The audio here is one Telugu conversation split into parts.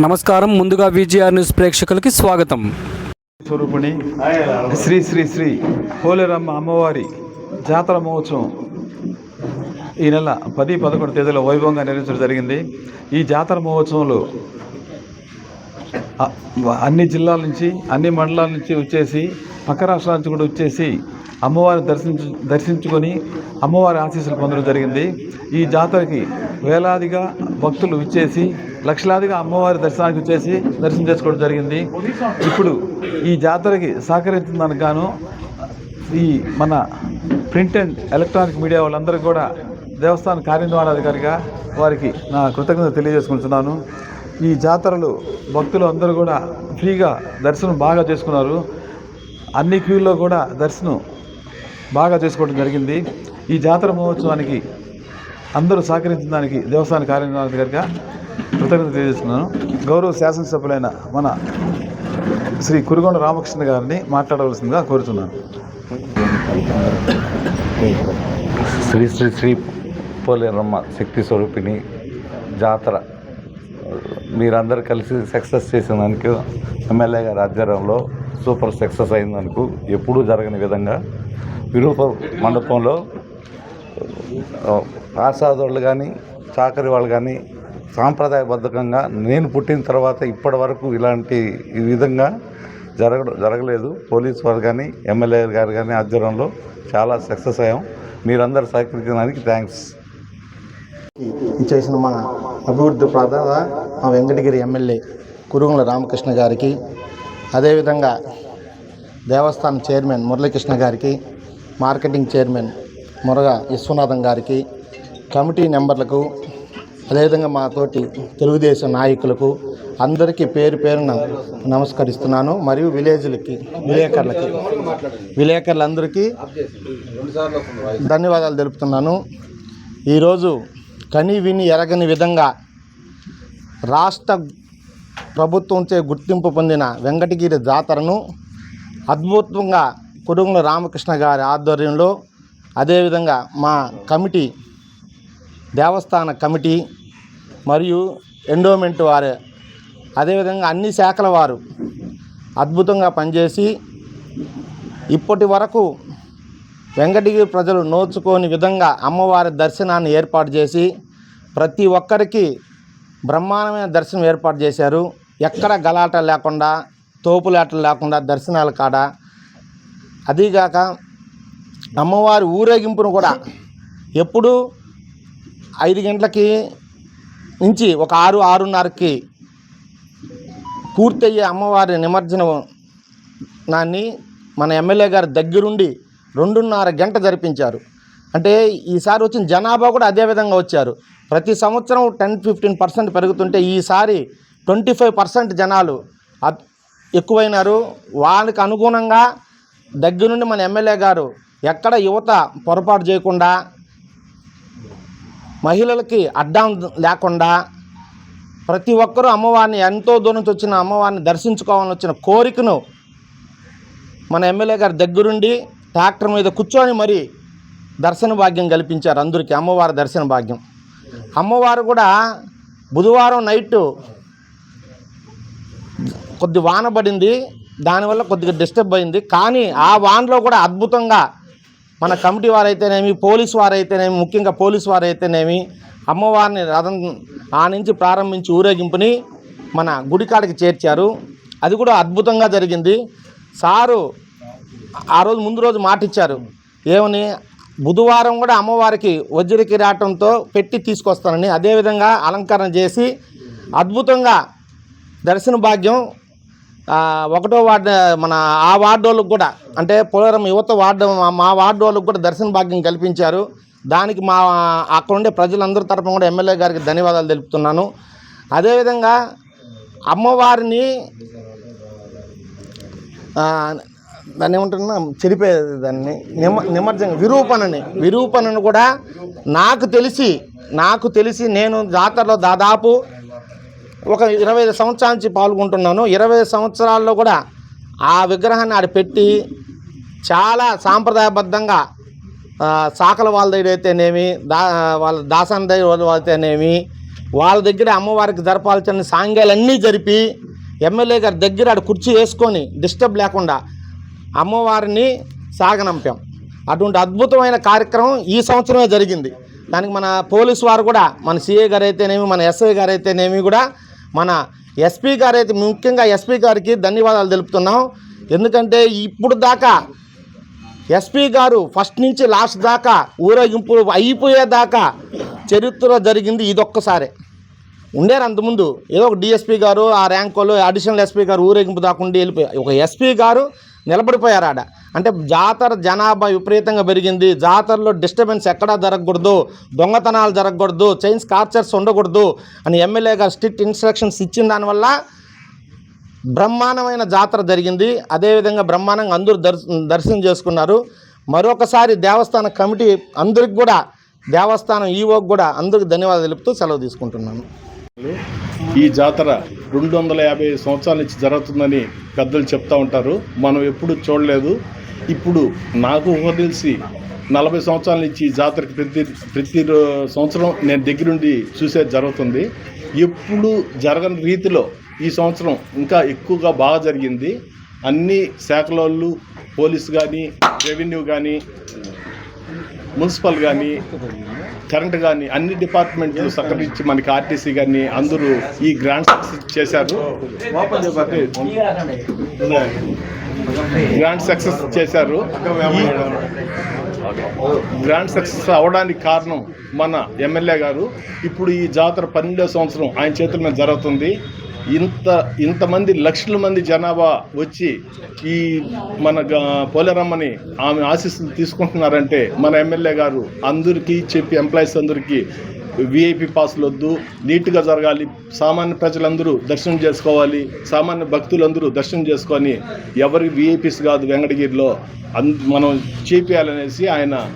నమస్కారం. ముందుగా విజిఆర్ న్యూస్ ప్రేక్షకులకి స్వాగతం. స్వరూపిణి శ్రీ శ్రీ శ్రీ పోలేరమ్మ అమ్మవారి జాతర మహోత్సవం ఈ నెల పది పదకొండు తేదీలో వైభవంగా నిర్వహించడం జరిగింది. ఈ జాతర మహోత్సవంలో అన్ని జిల్లాల నుంచి అన్ని మండలాల నుంచి వచ్చేసి పక్క రాష్ట్రాల నుంచి కూడా వచ్చేసి అమ్మవారిని దర్శించు దర్శించుకొని అమ్మవారి ఆశీస్సులు పొందడం జరిగింది. ఈ జాతరకి వేలాదిగా భక్తులు ఇచ్చేసి లక్షలాదిగా అమ్మవారి దర్శనానికి వచ్చేసి దర్శనం చేసుకోవడం జరిగింది. ఇప్పుడు ఈ జాతరకి సహకరించడానికి గాను ఈ మన ప్రింట్ అండ్ ఎలక్ట్రానిక్ మీడియా వాళ్ళందరూ కూడా దేవస్థాన కార్యనిర్వహణాధికారిగా వారికి నా కృతజ్ఞత తెలియజేసుకుంటున్నాను. ఈ జాతరలు భక్తులు అందరూ కూడా ఫ్రీగా దర్శనం బాగా చేసుకున్నారు. అన్ని క్యూల్లో కూడా దర్శనం బాగా చేసుకోవడం జరిగింది. ఈ జాతర మహోత్సవానికి అందరూ సహకరించిన దానికి దేవస్థాన కార్యనిర్వహణాధికారిగా కృతజ్ఞత తెలియజేస్తున్నాను. గౌరవ శాసనసభ్యులైన మన శ్రీ కురుగొండ రామకృష్ణ గారిని మాట్లాడవలసిందిగా కోరుతున్నాను శ్రీ శ్రీ శ్రీ పోలేరమ్మ శక్తి స్వరూపిణి జాతర. మీరందరూ కలిసి సక్సెస్ చేసినందుకు ఎమ్మెల్యే గారి ఆధ్వర్యంలో సూపర్ సక్సెస్ అయిందనుకు ఎప్పుడూ జరగని విధంగా విరూప మండపంలో ఆ, ఆశాదోళ్ళు కానీ చాకరి వాళ్ళు కానీ సాంప్రదాయబద్ధకంగా నేను పుట్టిన తర్వాత ఇప్పటి వరకు ఇలాంటి ఈ విధంగా జరగ జరగలేదు. పోలీస్ వారు కానీ ఎమ్మెల్యే గారు కానీ ఆధ్వర్యంలో చాలా సక్సెస్ అయ్యాం. మీరందరూ సహకరించడానికి థ్యాంక్స్. చేసిన మా అభివృద్ధి ప్రధాన మా వెంకటగిరి ఎమ్మెల్యే కురుగుల రామకృష్ణ గారికి అదేవిధంగా దేవస్థానం చైర్మన్ మురళీకృష్ణ గారికి మార్కెటింగ్ చైర్మన్ మురగ విశ్వనాథం గారికి కమిటీ నెంబర్లకు అదేవిధంగా మా తోటి తెలుగుదేశం నాయకులకు అందరికీ పేరు పేరున నమస్కరిస్తున్నాను. మరియు విలేజ్లకి విలేకరులకి విలేకరులందరికీ ధన్యవాదాలు తెలుపుతున్నాను. ఈరోజు కని విని ఎరగని విధంగా రాష్ట్ర ప్రభుత్వంచే గుర్తింపు పొందిన వెంకటగిరి జాతరను అద్భుతంగా కుడుంగుల రామకృష్ణ గారి ఆధ్వర్యంలో అదేవిధంగా మా కమిటీ దేవస్థాన కమిటీ మరియు ఎండోమెంట్ వారు అదేవిధంగా అన్ని శాఖల వారు అద్భుతంగా పనిచేసి ఇప్పటి వరకు వెంకటగిరి ప్రజలు నోచుకోని విధంగా అమ్మవారి దర్శనాన్ని ఏర్పాటు చేసి ప్రతి ఒక్కరికి బ్రహ్మాండమైన దర్శనం ఏర్పాటు చేశారు. ఎక్కడ గలాట లేకుండా తోపులాటలు లేకుండా దర్శనాల కాడ. అదీగాక అమ్మవారి ఊరేగింపును కూడా ఎప్పుడు ఐదు గంటలకి నుంచి ఒక ఆరు ఆరున్నరకి పూర్తయ్యే అమ్మవారి నిమజ్జనం నాన్ని మన ఎమ్మెల్యే గారి దగ్గరుండి రెండున్నర గంట జరిపించారు. అంటే ఈసారి వచ్చిన జనాభా కూడా అదే విధంగా వచ్చారు. ప్రతి సంవత్సరం టెన్ ఫిఫ్టీన్ పర్సెంట్ పెరుగుతుంటే ఈసారి ట్వంటీ ఫైవ్ పర్సెంట్ జనాలు ఎక్కువైనారు. వాళ్ళకి అనుగుణంగా దగ్గరుండి మన ఎమ్మెల్యే గారు ఎక్కడ యువత పొరపాటు చేయకుండా మహిళలకి అడ్డం లేకుండా ప్రతి ఒక్కరూ అమ్మవారిని ఎంతో దూరం నుంచి వచ్చిన అమ్మవారిని దర్శించుకోవాలని వచ్చిన కోరికను మన ఎమ్మెల్యే గారి దగ్గరుండి ట్రాక్టర్ మీద కూర్చొని మరి దర్శన భాగ్యం కల్పించారు అందరికీ. అమ్మవారి దర్శన భాగ్యం. అమ్మవారు కూడా బుధవారం నైట్ కొద్ది వాన పడింది దానివల్ల కొద్దిగా డిస్టర్బ్ అయింది. కానీ ఆ వానలో కూడా అద్భుతంగా మన కమిటీ వారైతేనేమి పోలీస్ వారైతేనేమి ముఖ్యంగా పోలీస్ వారైతేనేమి అమ్మవారిని రథం ఆ నుంచి ప్రారంభించి ఊరేగింపుని మన గుడికాడకి చేర్చారు. అది కూడా అద్భుతంగా జరిగింది. సారు ఆ రోజు ముందు రోజు మాటిచ్చారు. ఏమని? బుధవారం కూడా అమ్మవారికి వజ్ర కిరాటంతో పెట్టి తీసుకొస్తానని అదేవిధంగా అలంకరణ చేసి అద్భుతంగా దర్శన భాగ్యం ఒకటో వార్డు మన ఆ వార్డు వాళ్ళకి కూడా అంటే పోలవరం యువత వార్డు మా- వార్డు వాళ్ళకి కూడా దర్శన భాగ్యం కల్పించారు. దానికి మా అక్కడ ఉండే ప్రజలందరి తరపున కూడా ఎమ్మెల్యే గారికి ధన్యవాదాలు తెలుపుతున్నాను. అదేవిధంగా అమ్మవారిని దాన్ని ఏమంటున్నా చెరిపే దాన్ని నిమ నిమజ్జనం విరూపణని విరూపణను కూడా నాకు తెలిసి నాకు తెలిసి నేను జాతరలో దాదాపు ఒక ఇరవై ఐదు సంవత్సరాల నుంచి పాల్గొంటున్నాను. ఇరవై ఐదు సంవత్సరాల్లో కూడా ఆ విగ్రహాన్ని ఆడ పెట్టి చాలా సాంప్రదాయబద్ధంగా సాకల వాళ్ళ దగ్గర అయితేనేమి దా వాళ్ళ దాసాన్ దగ్గర వాళ్ళ అయితేనేమి వాళ్ళ దగ్గర అమ్మవారికి జరపాల్సిన సాంగ్యాలన్నీ జరిపి ఎమ్మెల్యే గారి దగ్గర ఆడ కుర్చీ వేసుకొని డిస్టర్బ్ లేకుండా అమ్మవారిని సాగనంపాం. అటువంటి అద్భుతమైన కార్యక్రమం ఈ సంవత్సరమే జరిగింది. దానికి మన పోలీసు వారు కూడా మన సిఏ గారు అయితేనేమి మన ఎస్ఐ గారు అయితేనేమి కూడా మన ఎస్పీ గారు అయితే ముఖ్యంగా ఎస్పీ గారికి ధన్యవాదాలు తెలుపుతున్నాం. ఎందుకంటే ఇప్పుడు దాకా ఎస్పీ గారు ఫస్ట్ నుంచి లాస్ట్ దాకా ఊరేగింపు అయిపోయేదాకా చరిత్ర జరిగింది ఇదొక్కసారే. ఉండేరు అంతకుముందు ఏదో ఒక డిఎస్పీ గారు ఆ ర్యాంక్ వాళ్ళు అడిషనల్ ఎస్పీ గారు ఊరేగింపు దాకుండా వెళ్ళిపోయారు ఒక ఎస్పీ గారు నిలబడిపోయారు ఆడ. అంటే జాతర జనాభా విపరీతంగా పెరిగింది. జాతరలో డిస్టర్బెన్స్ ఎక్కడా జరగకూడదు. దొంగతనాలు జరగకూడదు. చైన్స్ కార్చర్స్ ఉండకూడదు అని ఎమ్మెల్యే గారు స్ట్రిక్ట్ ఇన్స్ట్రక్షన్స్ ఇచ్చిన దానివల్ల బ్రహ్మాండమైన జాతర జరిగింది. అదేవిధంగా బ్రహ్మాండంగా అందరూ దర్శనం చేసుకున్నారు. మరొకసారి దేవస్థాన కమిటీ అందరికి కూడా దేవస్థానం ఈవోకి కూడా అందరికి ధన్యవాదాలు తెలుపుతూ సెలవు తీసుకుంటున్నాను. ఈ జాతర రెండు వందల యాభై సంవత్సరాల నుంచి జరుగుతుందని పెద్దలు చెప్తా ఉంటారు. మనం ఎప్పుడు చూడలేదు. ఇప్పుడు నాకు ఊహ తెలిసి నలభై సంవత్సరాల నుంచి ఈ జాతరకి ప్రతి ప్రతి సంవత్సరం నేను దగ్గరుండి చూసేది జరుగుతుంది. ఎప్పుడు జరగని రీతిలో ఈ సంవత్సరం ఇంకా ఎక్కువగా బాగా జరిగింది. అన్ని శాఖల వాళ్ళు పోలీస్ కానీ రెవెన్యూ కానీ మున్సిపల్ కానీ కరెంట్ కానీ అన్ని డిపార్ట్మెంట్లు సహకరించి మనకి ఆర్టీసీ కానీ అందరూ ఈ గ్రాండ్ సక్సెస్ చేశారు. గ్రాండ్ సక్సెస్ చేశారు. గ్రాండ్ సక్సెస్ అవడానికి కారణం మన ఎమ్మెల్యే గారు. ఇప్పుడు ఈ జాతర పన్నెండో సంవత్సరం ఆయన చేతుల మీద జరుగుతుంది. ఇంత ఇంతమంది లక్షల మంది జనాభా వచ్చి ఈ మన పోలేరమ్మని ఆమె ఆశీస్సులు తీసుకుంటున్నారంటే మన ఎమ్మెల్యే గారు అందరికీ చెప్పి ఎంప్లాయీస్ అందరికీ విఐపి పాసులు వద్దు నీట్గా జరగాలి సామాన్య ప్రజలందరూ దర్శనం చేసుకోవాలి సామాన్య భక్తులందరూ దర్శనం చేసుకొని ఎవరి విఐపీస్ కాదు వెంకటగిరిలో అన్ మనం చేపియాలనేసి ఆయన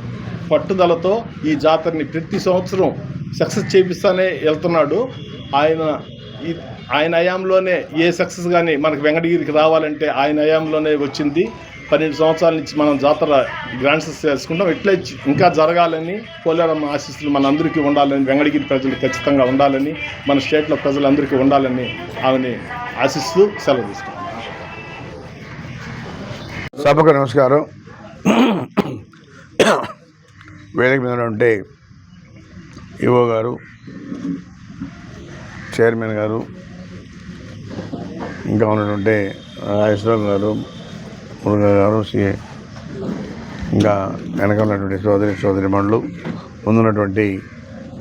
పట్టుదలతో ఈ జాతరని ప్రతి సంవత్సరం సక్సెస్ చేపిస్తానే వెళ్తున్నాడు. ఆయన ఈ ఆయన హయాంలోనే ఏ సక్సెస్ కానీ మనకు వెంకటగిరికి రావాలంటే ఆయన హయాంలోనే వచ్చింది. పన్నెండు సంవత్సరాల నుంచి మనం జాతర గ్రాండ్ సక్సెస్ చేసుకుంటాం ఇట్లే ఇంకా జరగాలని పోలేరమ్మ ఆశీస్సులు మన అందరికీ ఉండాలని వెంకటగిరి ప్రజలు ఖచ్చితంగా ఉండాలని మన స్టేట్లో ప్రజలందరికీ ఉండాలని ఆమెని ఆశిస్తూ సెలవు తీసుకుంటాం సభకు నమస్కారం. వేదిక మీద ఉంటే ఈవో గారు చైర్మన్ గారు ఇంకా ఉన్నటువంటి రాజేశ్వరరావు గారు మురుగా గారు సిఏ ఇంకా వెనక ఉన్నటువంటి సోదరి సోదరి మండలు ముందున్నటువంటి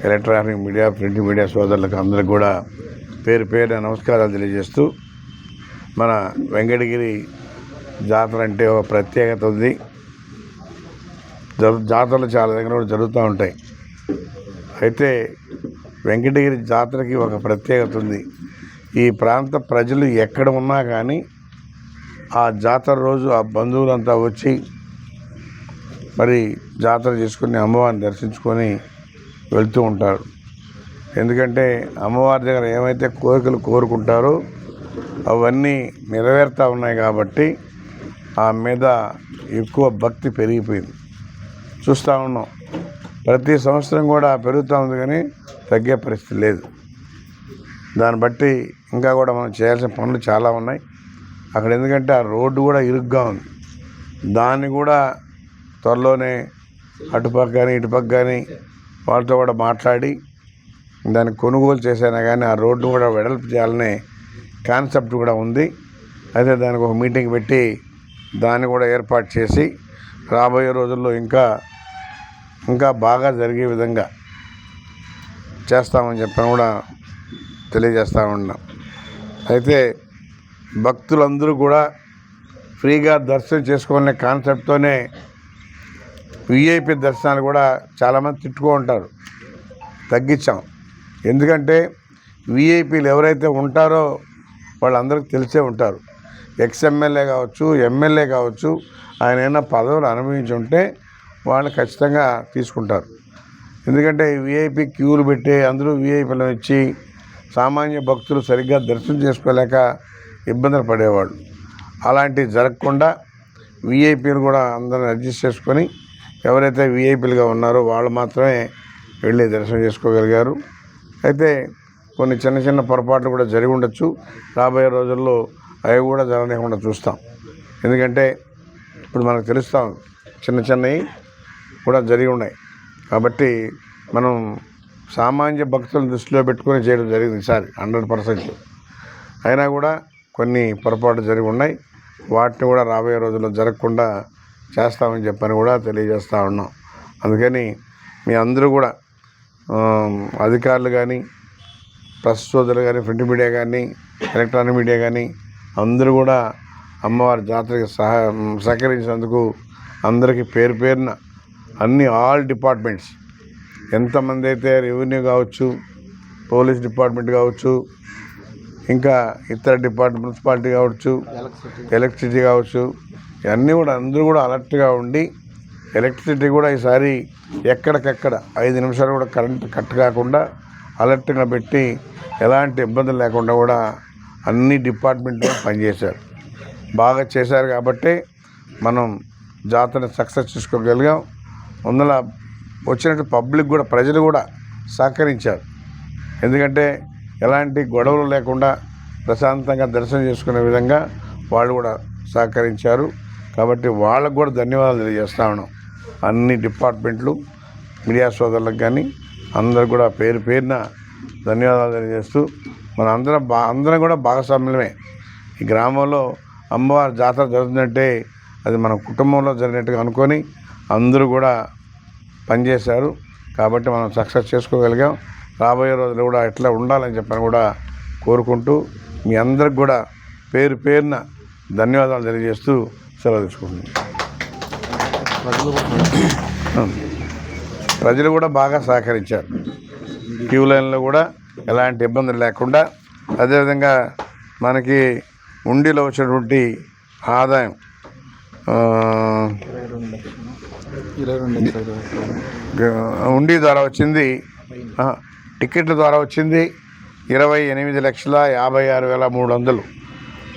ఎలక్ట్రానిక్ మీడియా ప్రింట్ మీడియా సోదరులకు అందరికి కూడా పేరు పేరు నమస్కారాలు తెలియజేస్తూ మన వెంకటగిరి జాతర అంటే ఒక ప్రత్యేకత ఉంది. జాతరలు చాలా దగ్గర కూడా జరుగుతూ ఉంటాయి. అయితే వెంకటగిరి జాతరకి ఒక ప్రత్యేకత ఉంది. ఈ ప్రాంత ప్రజలు ఎక్కడ ఉన్నా కానీ ఆ జాతర రోజు ఆ బంధువులంతా వచ్చి మరి జాతర చేసుకుని అమ్మవారిని దర్శించుకొని వెళ్తూ ఉంటారు. ఎందుకంటే అమ్మవారి దగ్గర ఏమైతే కోరికలు కోరుకుంటారో అవన్నీ నెరవేరుతూ ఉన్నాయి కాబట్టి ఆ మీద ఎక్కువ భక్తి పెరిగిపోయింది. చూస్తూ ఉన్నాం. ప్రతి సంవత్సరం కూడా పెరుగుతూ ఉంది కానీ తగ్గే పరిస్థితి లేదు. దాన్ని బట్టి ఇంకా కూడా మనం చేయాల్సిన పనులు చాలా ఉన్నాయి. అక్కడ ఎందుకంటే ఆ రోడ్డు కూడా ఇరుగ్గా ఉంది. దాన్ని కూడా త్వరలోనే అటుపక్క కానీ ఇటుపక్క కానీ వాళ్ళతో కూడా మాట్లాడి దాన్ని కొనుగోలు చేసినా కానీ ఆ రోడ్డు కూడా వెడల్పు చేయాలనే కాన్సెప్ట్ కూడా ఉంది. అయితే దానికి ఒక మీటింగ్ పెట్టి దాన్ని కూడా ఏర్పాటు చేసి రాబోయే రోజుల్లో ఇంకా ఇంకా బాగా జరిగే విధంగా చేస్తామని చెప్పని కూడా తెలియజేస్తూ ఉన్నాం. అయితే భక్తులందరూ కూడా ఫ్రీగా దర్శనం చేసుకునే కాన్సెప్ట్తోనే విఐపి దర్శనాలు కూడా చాలామంది తిట్టుకో ఉంటారు. తగ్గించాం. ఎందుకంటే విఐపీలు ఎవరైతే ఉంటారో వాళ్ళందరికీ తెలిసే ఉంటారు. ఎక్స్ఎమ్మెల్యే కావచ్చు ఎమ్మెల్యే కావచ్చు ఆయన ఏమైనా పదవులు అనుభవించి ఉంటే వాళ్ళు ఖచ్చితంగా తీసుకుంటారు. ఎందుకంటే విఐపి క్యూలు పెట్టి అందరూ విఐపీలను ఇచ్చి సామాన్య భక్తులు సరిగ్గా దర్శనం చేసుకోలేక ఇబ్బందులు పడేవాళ్ళు. అలాంటివి జరగకుండా విఐపీలు కూడా అందరిని అడ్జస్ట్ చేసుకొని ఎవరైతే విఐపీలుగా ఉన్నారో వాళ్ళు మాత్రమే వెళ్ళి దర్శనం చేసుకోగలిగారు. అయితే కొన్ని చిన్న చిన్న పొరపాట్లు కూడా జరిగి ఉండొచ్చు. రాబోయే రోజుల్లో అవి కూడా జరగలేకుండా చూస్తాం. ఎందుకంటే ఇప్పుడు మనకు తెలుస్తాం చిన్న చిన్నవి కూడా జరిగి ఉన్నాయి. కాబట్టి మనం సామాన్య భక్తులను దృష్టిలో పెట్టుకొని చేయడం జరిగింది ఈసారి హండ్రెడ్ పర్సెంట్. అయినా కూడా కొన్ని పొరపాట్లు జరిగి ఉన్నాయి. వాటిని కూడా రాబోయే రోజుల్లో జరగకుండా చేస్తామని చెప్పని కూడా తెలియజేస్తూ ఉన్నాం. అందుకని మీ అందరూ కూడా అధికారులు కానీ ప్రెస్ సోదరులు కానీ ప్రింట్ మీడియా కానీ ఎలక్ట్రానిక్ మీడియా కానీ అందరూ కూడా అమ్మవారి జాతరకి సహ సహకరించినందుకు అందరికీ పేరు పేరున అన్ని ఆల్ డిపార్ట్మెంట్స్ ఎంతమంది అయితే రెవెన్యూ కావచ్చు పోలీస్ డిపార్ట్మెంట్ కావచ్చు ఇంకా ఇతర డిపార్ట్మెంట్ మున్సిపాలిటీ కావచ్చు ఎలక్ట్రిసిటీ కావచ్చు ఇవన్నీ కూడా అందరూ కూడా అలర్ట్గా ఉండి ఎలక్ట్రిసిటీ కూడా ఈసారి ఎక్కడికెక్కడ ఐదు నిమిషాలు కూడా కరెంట్ కట్ కాకుండా అలర్ట్గా పెట్టి ఎలాంటి ఇబ్బందులు లేకుండా కూడా అన్ని డిపార్ట్మెంట్లో పనిచేశారు. బాగా చేశారు కాబట్టి మనం జాతరని సక్సెస్ చేసుకోగలిగాం. వందల వచ్చినట్టు పబ్లిక్ కూడా ప్రజలు కూడా సహకరించారు. ఎందుకంటే ఎలాంటి గొడవలు లేకుండా ప్రశాంతంగా దర్శనం చేసుకునే విధంగా వాళ్ళు కూడా సహకరించారు. కాబట్టి వాళ్ళకు కూడా ధన్యవాదాలు తెలియజేస్తా ఉన్నాం. అన్ని డిపార్ట్మెంట్లు మీడియా సోదరులకు కానీ అందరు కూడా పేరు పేరున ధన్యవాదాలు తెలియజేస్తూ మన అందరం బా అందరం కూడా భాగస్వామ్యమే ఈ గ్రామంలో అమ్మవారి జాతర జరుగుతుందంటే అది మన కుటుంబంలో జరిగినట్టుగా అనుకొని అందరూ కూడా పనిచేశారు. కాబట్టి మనం సక్సెస్ చేసుకోగలిగాం. రాబోయే రోజులు కూడా ఎట్లా ఉండాలని చెప్పని కూడా కోరుకుంటూ మీ అందరికి కూడా పేరు పేరున ధన్యవాదాలు తెలియజేస్తూ సెలవు తీసుకుంటున్నాను. ప్రజలు కూడా బాగా సహకరించారు. క్యూ లైన్లో కూడా ఎలాంటి ఇబ్బందులు లేకుండా అదేవిధంగా మనకి ఉండిలో వచ్చినటువంటి ఆదాయం ఉండి ద్వారా వచ్చింది. టికెట్ల ద్వారా వచ్చింది. ఇరవై ఎనిమిది లక్షల యాభై ఆరు వేల మూడు వందలు.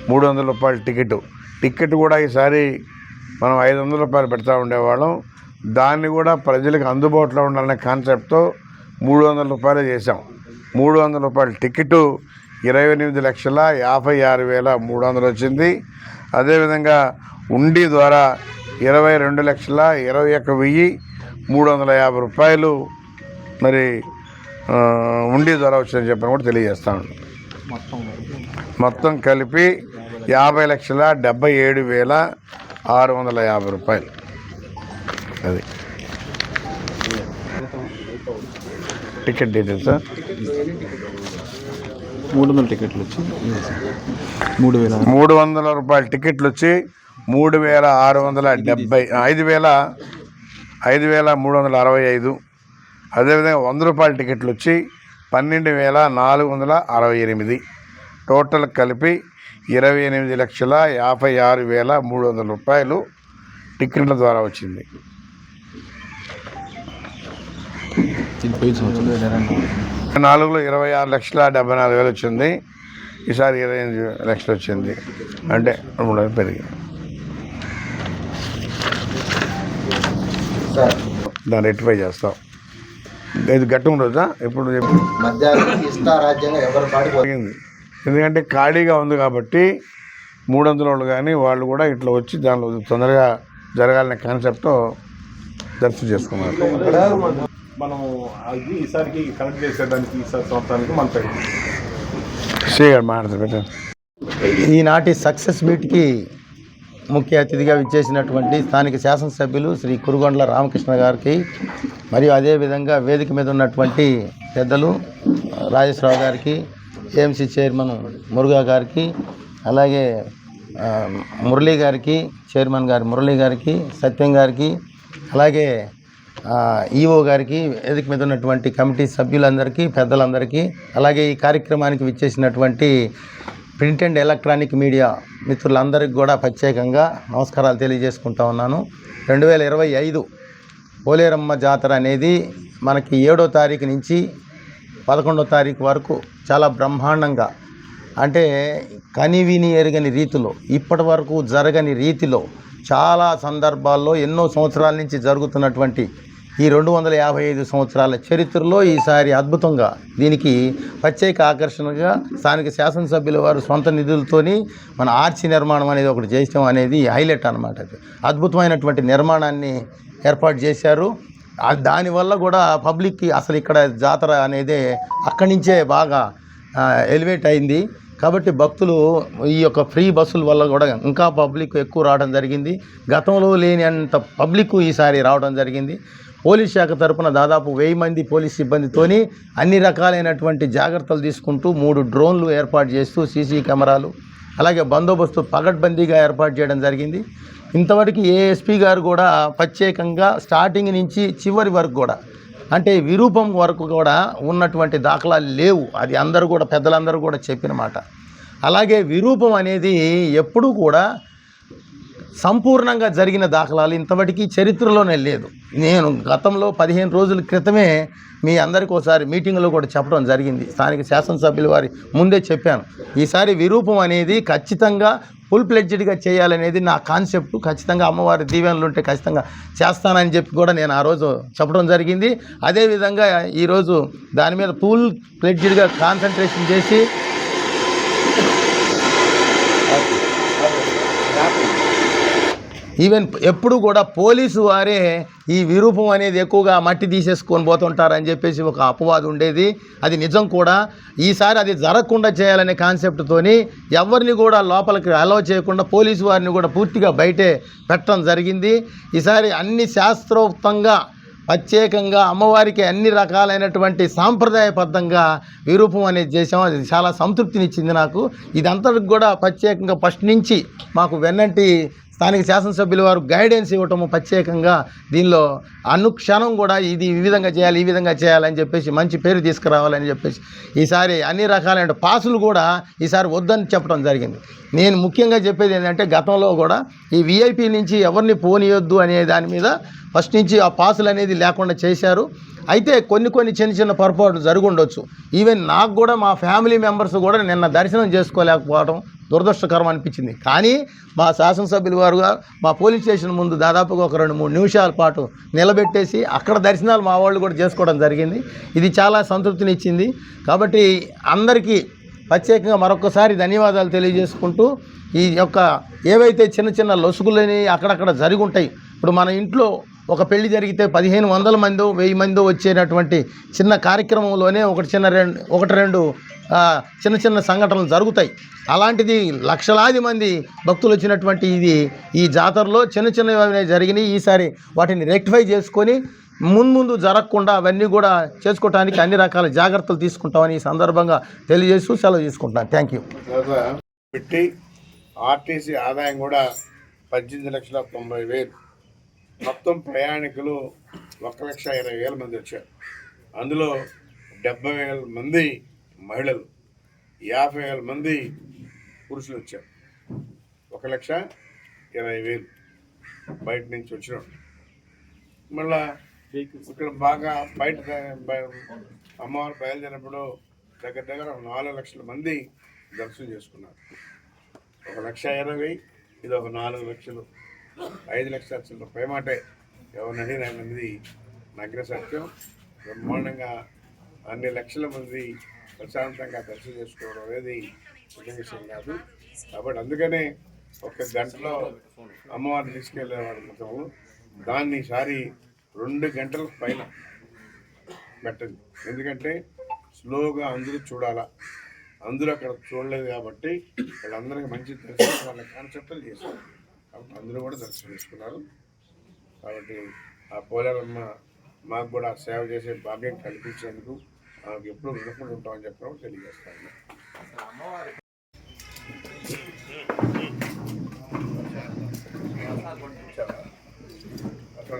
మూడు వందల రూపాయల టికెట్ టికెట్ కూడా ఈసారి మనం ఐదు వందల రూపాయలు పెడతా ఉండేవాళ్ళం. దాన్ని కూడా ప్రజలకు అందుబాటులో ఉండాలనే కాన్సెప్ట్తో మూడు వందల రూపాయలు చేసాం మూడు వందల రూపాయల టికెట్ ఇరవై ఎనిమిది లక్షల యాభై ఆరు వేల మూడు వందలు వచ్చింది. అదేవిధంగా ఉండి ద్వారా ఇరవై రెండు లక్షల ఇరవై ఒక్క వెయ్యి మూడు వందల యాభై రూపాయలు మరి ఉండి ద్వారా వచ్చిందని చెప్పని కూడా తెలియజేస్తాను. మొత్తం కలిపి? యాభై లక్షల డెబ్బై ఏడు వేల ఆరు వందల యాభై రూపాయలు. అది. టికెట్ డీటెయిల్స్ మూడు వందల టికెట్లు వచ్చి? మూడు వేల. మూడు వందల రూపాయల టికెట్లు వచ్చి మూడు వేల ఆరు వందల డెబ్బై ఐదు వేల ఐదు వేల మూడు వందల అరవై ఐదు. అదేవిధంగా వంద రూపాయల టికెట్లు వచ్చి పన్నెండు వేల నాలుగు వందల అరవై ఎనిమిది. టోటల్ కలిపి ఇరవై ఎనిమిది లక్షల యాభై ఆరు వేల మూడు వందల రూపాయలు టికెట్ల ద్వారా వచ్చింది. నాలుగులో ఇరవై ఆరు లక్షల డెబ్బై నాలుగు వేలు వచ్చింది. ఈసారి ఇరవై ఎనిమిది లక్షలు వచ్చింది. అంటే మూడు పెరిగింది. దాన్ని రెక్టిఫై చేస్తాం. ఇది గట్టం రోజా ఎప్పుడు ఎవరి ఎందుకంటే ఖాళీగా ఉంది కాబట్టి మూడు వందల వాళ్ళు కానీ వాళ్ళు కూడా ఇట్లా వచ్చి దానిలో తొందరగా జరగాలనే కాన్సెప్ట్తో దర్శనం చేసుకున్నారు. మనం అది ఈసారికి కనెక్ట్ చేసేదానికి ఈసారి సంవత్సరానికి మన ప్రయత్నం శ్రీగారు మాట్లాడుతూ పెట్టండి. ఈనాటి సక్సెస్ మీట్కి ముఖ్య అతిథిగా విచ్చేసినటువంటి స్థానిక శాసనసభ్యులు శ్రీ కురుగొండ్ల రామకృష్ణ గారికి మరియు అదేవిధంగా వేదిక మీద ఉన్నటువంటి పెద్దలు రాజేశ్వరరావు గారికి ఏఎంసీ చైర్మన్ మురుగా గారికి అలాగే మురళీ గారికి చైర్మన్ గారి మురళీ గారికి సత్యం గారికి అలాగే ఈఓ గారికి వేదిక మీద ఉన్నటువంటి కమిటీ సభ్యులందరికీ పెద్దలందరికీ అలాగే ఈ కార్యక్రమానికి విచ్చేసినటువంటి ప్రింట్ అండ్ ఎలక్ట్రానిక్ మీడియా మిత్రులందరికీ కూడా ప్రత్యేకంగా నమస్కారాలు తెలియజేసుకుంటా ఉన్నాను. రెండు వేల ఇరవై ఐదు పోలేరమ్మ జాతర అనేది మనకి ఏడో తారీఖు నుంచి పదకొండో తారీఖు వరకు చాలా బ్రహ్మాండంగా అంటే కనివిని ఎరగని రీతిలో ఇప్పటి వరకు జరగని రీతిలో చాలా సందర్భాల్లో ఎన్నో సంవత్సరాల నుంచి జరుగుతున్నటువంటి ఈ రెండు వందల యాభై ఐదు సంవత్సరాల చరిత్రలో ఈసారి అద్భుతంగా దీనికి ప్రత్యేక ఆకర్షణగా స్థానిక శాసనసభ్యుల వారు సొంత నిధులతోని మన ఆర్చి నిర్మాణం అనేది ఒకటి చేయడం అనేది హైలైట్ అనమాట అద్భుతమైనటువంటి నిర్మాణాన్ని ఏర్పాటు చేశారు. దానివల్ల కూడా పబ్లిక్కి అసలు ఇక్కడ జాతర అనేది అక్కడి నుంచే బాగా ఎలివేట్ అయింది. కాబట్టి భక్తులు ఈ యొక్క ఫ్రీ బస్సుల వల్ల కూడా ఇంకా పబ్లిక్ ఎక్కువ రావడం జరిగింది. గతంలో లేని అంత పబ్లిక్ ఈసారి రావడం జరిగింది. పోలీస్ శాఖ తరపున దాదాపు వెయ్యి మంది పోలీస్ సిబ్బందితోని అన్ని రకాలైనటువంటి జాగ్రత్తలు తీసుకుంటూ మూడు డ్రోన్లు ఏర్పాటు చేస్తూ సీసీ కెమెరాలు అలాగే బందోబస్తు పగడ్బందీగా ఏర్పాటు చేయడం జరిగింది. ఇంతవరకు ఏఎస్పీ గారు కూడా ప్రత్యేకంగా స్టార్టింగ్ నుంచి చివరి వరకు కూడా అంటే విరూపం వరకు కూడా ఉన్నటువంటి దాఖలాలు లేవు. అది అందరూ కూడా పెద్దలందరూ కూడా చెప్పిన మాట. అలాగే విరూపం అనేది ఎప్పుడూ కూడా సంపూర్ణంగా జరిగిన దాఖలాలు ఇంతవరకు చరిత్రలోనే లేదు. నేను గతంలో పదిహేను రోజుల క్రితమే మీ అందరికీ ఒకసారి మీటింగ్లో కూడా చెప్పడం జరిగింది. స్థానిక శాసనసభ్యుల వారి ముందే చెప్పాను. ఈసారి విరూపం అనేది ఖచ్చితంగా ఫుల్ ప్లెడ్జెడ్గా చేయాలనేది నా కాన్సెప్ట్ ఖచ్చితంగా అమ్మవారి దీవెనలు ఉంటే ఖచ్చితంగా చేస్తానని చెప్పి కూడా నేను ఆ రోజు చెప్పడం జరిగింది. అదేవిధంగా ఈరోజు దాని మీద ఫుల్ ప్లెడ్జెడ్గా కాన్సన్ట్రేషన్ చేసి ఈవెన్ ఎప్పుడు కూడా పోలీసు వారే ఈ విరూపం అనేది ఎక్కువగా మట్టి తీసేసుకొని పోతుంటారని చెప్పేసి ఒక అపవాదు ఉండేది. అది నిజం కూడా. ఈసారి అది జరగకుండా చేయాలనే కాన్సెప్ట్తోని ఎవరిని కూడా లోపలికి అలో చేయకుండా పోలీసు వారిని కూడా పూర్తిగా బయటే పెట్టడం జరిగింది. ఈసారి అన్ని శాస్త్రోక్తంగా ప్రత్యేకంగా అమ్మవారికి అన్ని రకాలైనటువంటి సాంప్రదాయబద్ధంగా విరూపం అనేది చేసాం అది చాలా సంతృప్తినిచ్చింది నాకు. ఇదంతటికి కూడా ప్రత్యేకంగా ఫస్ట్ నుంచి మాకు వెన్నంటి స్థానిక శాసనసభ్యుల వారు గైడెన్స్ ఇవ్వటము ప్రత్యేకంగా దీనిలో అనుక్షణం కూడా ఇది ఈ విధంగా చేయాలి ఈ విధంగా చేయాలని చెప్పేసి మంచి పేరు తీసుకురావాలని చెప్పేసి ఈసారి అన్ని రకాలైన పాసులు కూడా ఈసారి వద్దని చెప్పడం జరిగింది. నేను ముఖ్యంగా చెప్పేది ఏంటంటే గతంలో కూడా ఈ విఐపి నుంచి ఎవరిని పోనీయొద్దు అనే దాని మీద ఫస్ట్ నుంచి ఆ పాసులు అనేది లేకుండా చేశారు. అయితే కొన్ని కొన్ని చిన్న చిన్న పొరపాట్లు జరుగుండొచ్చు. ఈవెన్ నాకు కూడా మా ఫ్యామిలీ మెంబర్స్ కూడా నిన్న దర్శనం చేసుకోలేకపోవడం దురదృష్టకరం అనిపించింది. కానీ మా శాసనసభ్యులు వారుగా మా పోలీస్ స్టేషన్ ముందు దాదాపుగా ఒక రెండు మూడు నిమిషాల పాటు నిలబెట్టేసి అక్కడ దర్శనాలు మా వాళ్ళు కూడా చేసుకోవడం జరిగింది. ఇది చాలా సంతృప్తిని ఇచ్చింది కాబట్టి అందరికీ ప్రత్యేకంగా మరొకసారి ధన్యవాదాలు తెలియజేసుకుంటూ ఈ యొక్క ఏవైతే చిన్న చిన్న లొసుగులని అక్కడక్కడ జరిగి ఉంటాయి. ఇప్పుడు మన ఇంట్లో ఒక పెళ్ళి జరిగితే పదిహేను వందల మందో వెయ్యి మందో వచ్చేటటువంటి చిన్న కార్యక్రమంలోనే ఒకటి చిన్న రెండు ఒకటి రెండు చిన్న చిన్న సంఘటనలు జరుగుతాయి. అలాంటిది లక్షలాది మంది భక్తులు వచ్చినటువంటి ఇది ఈ జాతరలో చిన్న చిన్నవి జరిగినాయి. ఈసారి వాటిని రెక్టిఫై చేసుకొని మున్ముందు జరగకుండా అవన్నీ కూడా చేసుకోవడానికి అన్ని రకాల జాగ్రత్తలు తీసుకుంటామని ఈ సందర్భంగా తెలియజేస్తూ సెలవు తీసుకుంటాను థ్యాంక్ యూ పెట్టి ఆర్టీసీ ఆదాయం కూడా పద్దెనిమిది లక్షల తొంభై వేలు. మొత్తం ప్రయాణికులు ఒక లక్ష ఇరవై వేల మంది వచ్చారు. అందులో డెబ్బై వేల మంది మహిళలు యాభై వేల మంది పురుషులు వచ్చారు. ఒక లక్ష ఇరవై వేలు బయట నుంచి వచ్చిన మళ్ళా ఇక్కడ బాగా బయట అమ్మవారు బయలుదేరినప్పుడు దగ్గర దగ్గర ఒక నాలుగు లక్షల మంది దర్శనం చేసుకున్నారు. ఒక లక్ష ఇరవై ఇది ఒక నాలుగు లక్షలు. ఐదు లక్షల చిల్లర పైమాటే ఎవరిని అడిగిన అనేది నగ్న సత్యం. బ్రహ్మాండంగా అన్ని లక్షల మంది ప్రశాంతంగా దర్శనం చేసుకోవడం అనేది చిన్న విషయం కాదు. కాబట్టి అందుకనే ఒక గంటలో అమ్మవారిని తీసుకెళ్ళేవారు మొత్తము దాన్ని ఈసారి రెండు గంటల పైన పెట్టండి. ఎందుకంటే స్లోగా అందరూ చూడాలా. అందరూ అక్కడ చూడలేదు కాబట్టి వాళ్ళందరికీ మంచి దర్శనం వాళ్ళ కాన్సెప్ట్లు చేస్తారు. అందరూ కూడా దర్శనం చేసుకున్నారు కాబట్టి ఆ పోలారమ్మ మాకు కూడా సేవ చేసే భాగ్యం కల్పించేందుకు మాకు ఎప్పుడు రుణపడి ఉంటామని చెప్పడం తెలియజేస్తాను. అక్కడ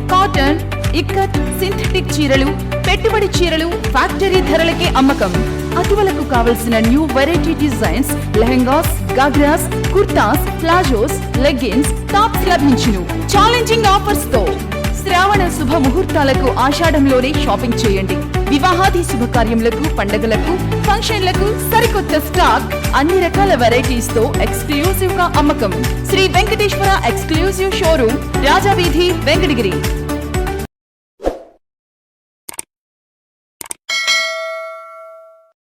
cotton ikkat synthetic చీరలు పెట్టుబడి చీరలు ఫ్యాక్టరీ ధరలకే అమ్మకం. అటువలకు కావలసిన new variety designs lehengas ghagras kurtas palazzos leggings tops లభించును. ఛాలెంజింగ్ ఆఫర్స్తో శ్రావణ శుభ ముహూర్తాలకు ఆషాఢంలోనే షాపింగ్ చేయండి. వివాహాది శుభకార్యములకు పండగలకు ఫంక్షన్లకు సరికొత్త స్టాక్ అన్ని రకాల వెరైటీస్తో ఎక్స్క్లూజివ్గా అమ్మకం. Shri Venkateswara exclusive showroom Rajaveedhi Venkatagiri.